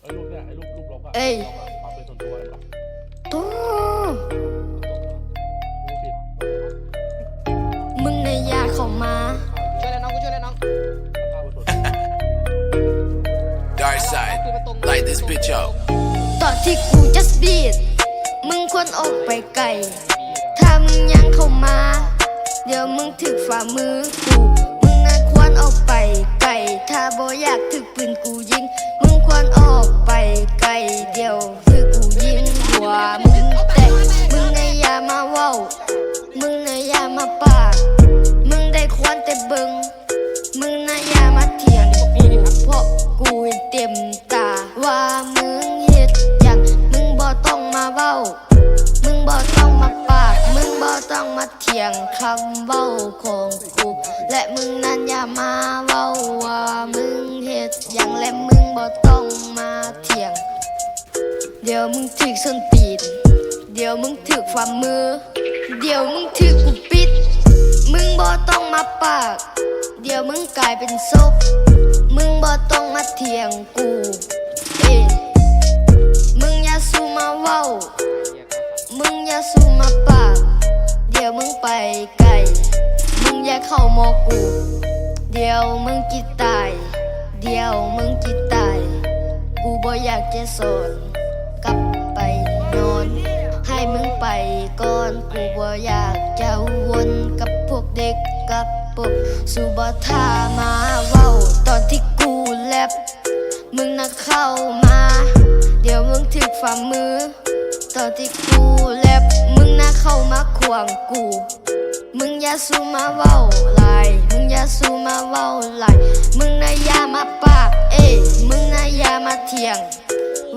ไอ้รูปเนี่ยไอ้รูปรูปลบอะเอ้ยมาเป็นส่วนตัวเลยปะโตรูปผิดมึงในยาเข้ามา ช่วยเลยน้องกูช่วยเลยน้องข้าวเป็นส่วนตัว Dark side, light this bitch up. ตอนที่กู just beat มึงควรออกไปไกล ถ้ามึงยังเข้ามา เดี๋ยวมึงถึกฝ่ามือกู มึงน่าควรออกไปไกล ถ้าบ่อยากถึกปืนกูยิง กูเห็นเต็มตา ว่ามึงเฮ็ดหยังมึงบ่ต้องมาเว้า มึงบ่ต้องมาปาก มึงบ่ต้องมาเถียงคำเว้าของกูและมึงนั้นอย่ามาเว้าว่ามึงเฮ็ดหยังและมึงบ่ต้องมาเถียง เดี๋ยวมึงถึกส้นตีนเดี๋ยวมึงถึกฝ่ามือ เดี๋ยวมึงถึกกูปิด มึงบ่ต้องมาปาก เดี๋ยวมึงกลายเป็นศพ ถียงกูเอ้มึงอย่าสู้มาเว้า มึงอย่าสู้มาปาก เดี๋ยวมึงไปไกล มึงอย่าเข้ามอกู เดี๋ยวมึงจิตาย เดี๋ยวมึงจิตาย กูบ่อยากจะสอนกลับไปนอน ให้มึงไปก่อน กูบ่อยากจะวนกับพวกเด็กกับพวกสุบท่ามาเว้าตอนที่ ฝ่ามือตอนที่กูแลบมึงน่ะเข้ามาขวางกู มึงอย่าสู้มาเว้าหลายมึงอย่าสู้มาเว้าหลายมึงน่ะอย่ามาปากเอ้ยมึงน่ะอย่ามาเถียง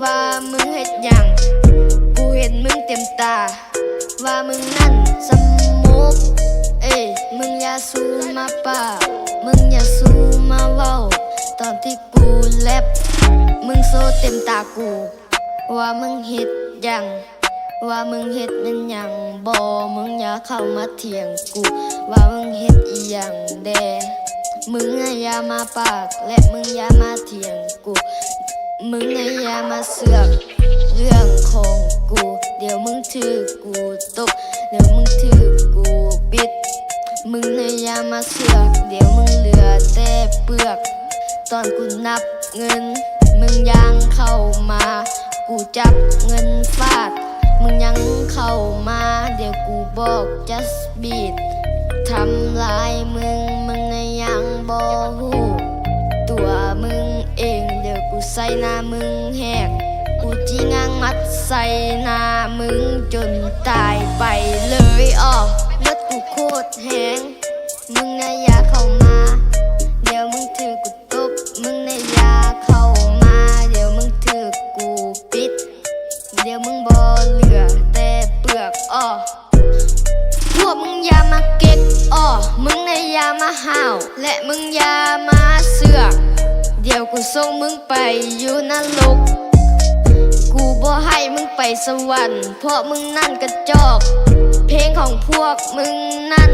ว่ามึงเฮ็ดหยังกูเห็นมึงเต็มตา ว่ามึงนั่นสมุกเอ้ยมึงอย่าสู้มาปากมึงอย่าสู้มาเว้า ตอนที่กูแลบมึงโซเต็มตากู ว่ามึงเฮ็ดยัง ว่ามึงเฮ็ดเป็นยังบ่มึงอย่าเข้ามาเถียงกู ว่ามึงเฮ็ดอีหยังแดมึงอย่ามาปาก และมึงอย่ามาเถียงกู มึงอย่ามาเสือกเรื่องของกู เดี๋ยวมึงถือกูตบเดี๋ยวมึงถือกูปิด มึงอย่ามาเสือก เดี๋ยวมึงเหลือแต่เปลือก ตอนกูนับเงิน มึงยังเข้ามา กูจับเงินฟาด มึงยังเข้ามา เดี๋ยวกูบอก just beat ทำลายมึง มึงในยังบอหูตัวมึงเอง เดี๋ยวกูใส่หน้ามึงแหก กูจีงางมัดใส่หน้ามึงจนตา เหลือแต่เปลือกอ้อพวกมึงอย่ามาเก็กอ้อมึงนะอย่ามาห้าว และมึงอย่ามาเสือกเดี๋ยวกูส่งมึงไปอยู่นรกกูบ่ให้มึงไปสวรรค์เพราะมึงนั่นกระจอก เพลงของพวกมึงนั่น